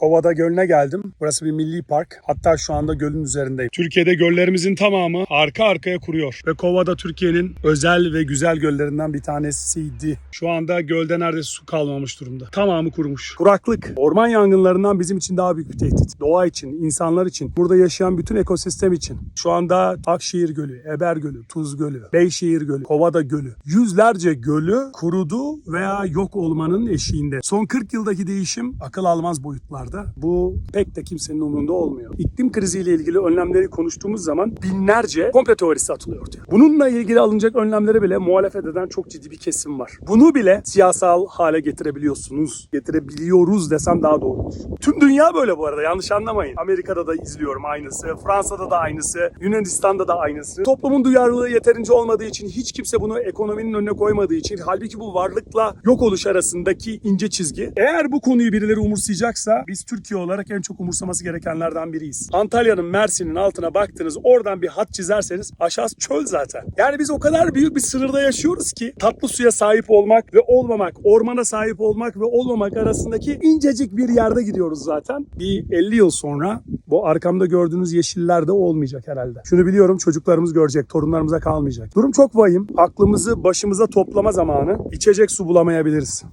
Kovada Gölü'ne geldim. Burası bir milli park. Hatta şu anda gölün üzerindeyim. Türkiye'de göllerimizin tamamı arka arkaya kuruyor. Ve Kovada Türkiye'nin özel ve güzel göllerinden bir tanesiydi. Şu anda gölde neredeyse su kalmamış durumda. Tamamı kurumuş. Kuraklık, orman yangınlarından bizim için daha büyük bir tehdit. Doğa için, insanlar için, burada yaşayan bütün ekosistem için. Şu anda Akşehir Gölü, Eber Gölü, Tuz Gölü, Beyşehir Gölü, Kovada Gölü. Yüzlerce gölü kurudu veya yok olmanın eşiğinde. Son 40 yıldaki değişim akıl almaz boyutlarda. Bu pek de kimsenin umurunda olmuyor. İklim kriziyle ilgili önlemleri konuştuğumuz zaman binlerce komple teorisi atılıyor ortaya. Bununla ilgili alınacak önlemleri bile muhalefet eden çok ciddi bir kesim var. Bunu bile siyasal hale getirebiliyorsunuz. Getirebiliyoruz desem daha doğru olur. Tüm dünya böyle bu arada yanlış anlamayın. Amerika'da da izliyorum aynısı. Fransa'da da aynısı. Yunanistan'da da aynısı. Toplumun duyarlılığı yeterince olmadığı için hiç kimse bunu ekonominin önüne koymadığı için halbuki bu varlıkla yok oluş arasındaki ince çizgi. Eğer bu konuyu birileri umursayacaksa biz Türkiye olarak en çok umursaması gerekenlerden biriyiz. Antalya'nın Mersin'in altına baktınız oradan bir hat çizerseniz aşağısı çöl zaten. Yani biz o kadar büyük bir sınırda yaşıyoruz ki tatlı suya sahip olmak ve olmamak, ormana sahip olmak ve olmamak arasındaki incecik bir yerde gidiyoruz zaten. Bir 50 yıl sonra bu arkamda gördüğünüz yeşiller de olmayacak herhalde. Şunu biliyorum çocuklarımız görecek, torunlarımıza kalmayacak. Durum çok vahim. Aklımızı başımıza toplama zamanı. İçecek su bulamayabiliriz.